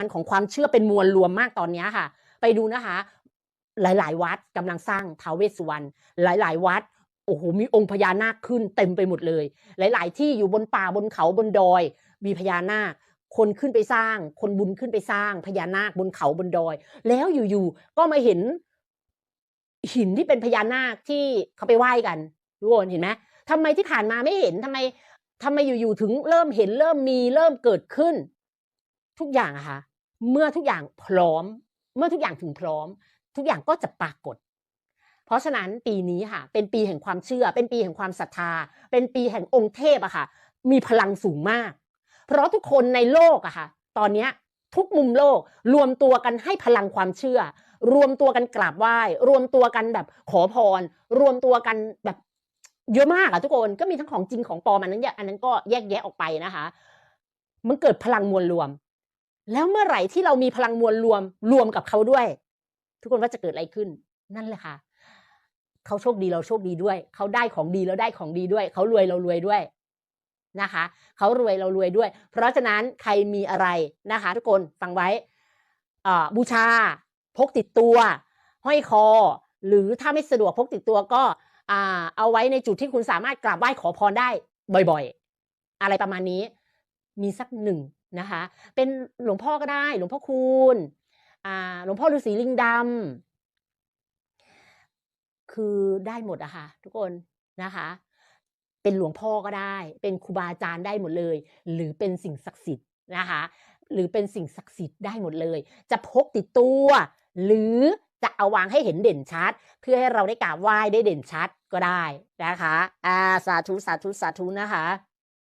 ันของความเชื่อเป็นมวลรวมมากตอนนี้ค่ะ ไปดูนะคะ หลาย ๆ วัดกำลังสร้างท้าวเวสสุวรรณหลาย ๆ วัดโอ้โหมีองค์พญานาคขึ้นเต็มไปหมดเลย หลาย ๆ ที่อยู่บนป่าบนเขาบนดอย มีพญานาคคนขึ้นไปสร้าง คนบุญขึ้นไปสร้างพญานาคบนเขาบนดอย แล้วอยู่ๆก็มาเห็นหินที่เป็นพญานาคที่เขาไปไหว้กันทุกคนเห็นไหมทำไมที่ผ่านมาไม่เห็นทำไมทำไมอยู่ๆถึงเริ่มเห็นเริ่มมีเริ่มเกิดขึ้น ทุกอย่างอะค่ะ เมื่อทุกอย่างพร้อม เมื่อทุกอย่างถึงพร้อม ทุกอย่างก็จะปรากฏ เพราะฉะนั้นปีนี้ค่ะ เป็นปีแห่งความเชื่อ เป็นปีแห่งความศรัทธา เป็นปีแห่งองค์เทพอะค่ะ มีพลังสูงมาก เพราะทุกคนในโลกอะค่ะ ตอนนี้ทุกมุมโลกรวมตัวกันให้พลังความเชื่อ รวมตัวกันกราบไหว้ รวมตัวกันแบบขอพร รวมตัวกันแบบเยอะมากอะทุกคนก็มีทั้งของจริงของปลอมอันนั้นอันนั้นก็แยกแยะออกไปนะคะ มันเกิดพลังมวลรวม แล้วเมื่อไหร่ที่เรามีพลังมวลรวมรวมกับเขาด้วย ทุกคนว่าจะเกิดอะไรขึ้น นั่นแหละค่ะเขาโชคดีเราโชคดีด้วย เขาได้ของดีเราได้ของดีด้วย เขารวยเรารวยด้วยนะคะเขารวยเรารวยด้วย เพราะฉะนั้นใครมีอะไรนะคะ ทุกคนฟังไว้อ่าบูชา พกติดตัว ห้อยคอ หรือถ้าไม่สะดวกพกติดตัวก็เอาไว้ในจุดที่คุณสามารถกราบไหว้ขอพรได้บ่อยๆ อะไรประมาณนี้ มีสักหนึ่ง นะคะ เป็นหลวงพ่อก็ได้ หลวงพ่อคูณอ่าหลวงพ่อฤาษีลิงดำคือได้หมดอะค่ะทุกคนนะคะ เป็นหลวงพ่อก็ได้ เป็นครูบาอาจารย์ได้หมดเลย หรือเป็นสิ่งศักดิ์สิทธิ์นะคะ หรือเป็นสิ่งศักดิ์สิทธิ์ได้หมดเลย จะพกติดตัว หรือจะเอาวางให้เห็นเด่นชัด เพื่อให้เราได้กราบไหว้ได้เด่นชัดก็ได้นะคะ อ่าสาธุสาธุสาธุนะคะ